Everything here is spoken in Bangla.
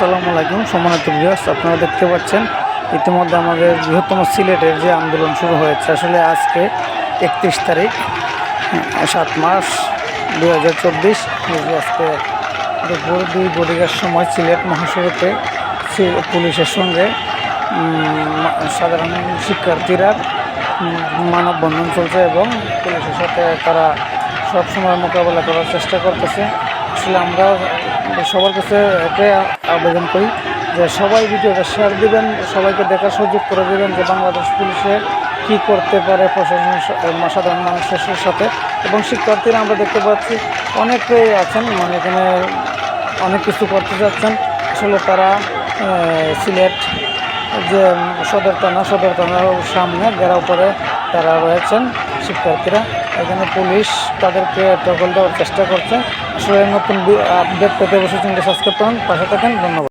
আসসালামু আলাইকুম। সম্মানিত ভিউয়ার্স আপনারা দেখতে পাচ্ছেন ইতিমধ্যে আমাদের বৃহত্তম সিলেটের যে আন্দোলন শুরু হয়েছে আসলে আজকে একত্রিশ তারিখ হ্যাঁ, সাত মাস দুই হাজার চব্বিশ আজকে দুপুর দুই ঘটিকার সময় সিলেট মহাসড়কে পুলিশের সঙ্গে সাধারণ শিক্ষার্থীরা মানববন্ধন চলছে এবং পুলিশের সাথে তারা সবসময় মোকাবেলা করার চেষ্টা করতেছে। আসলে আমরা সবার কাছে এটাই আবেদন করি যে সবাই ভিডিওটা শেয়ার দিবেন সবাইকে দেখার সুযোগ করে দেবেন যে বাংলাদেশ পুলিশে কী করতে পারে আহ, সাধারণ মানুষের সাথে। এবং শিক্ষার্থীরা আমরা দেখতে পাচ্ছি অনেকেই আছেন মানে এখানে অনেক কিছু করতে যাচ্ছেন। আসলে তারা সিলেট যে সদর থানা সদর থানার সামনে ঘেরাও করে তারা রয়েছেন শিক্ষার্থীরা। এখানে পুলিশ তাদেরকে টকল দেওয়ার চেষ্টা করছে। আসলে নতুন আপডেট পেতে অবশ্যই সাবস্ক্রাইব করুন, পাশে থাকেন, ধন্যবাদ।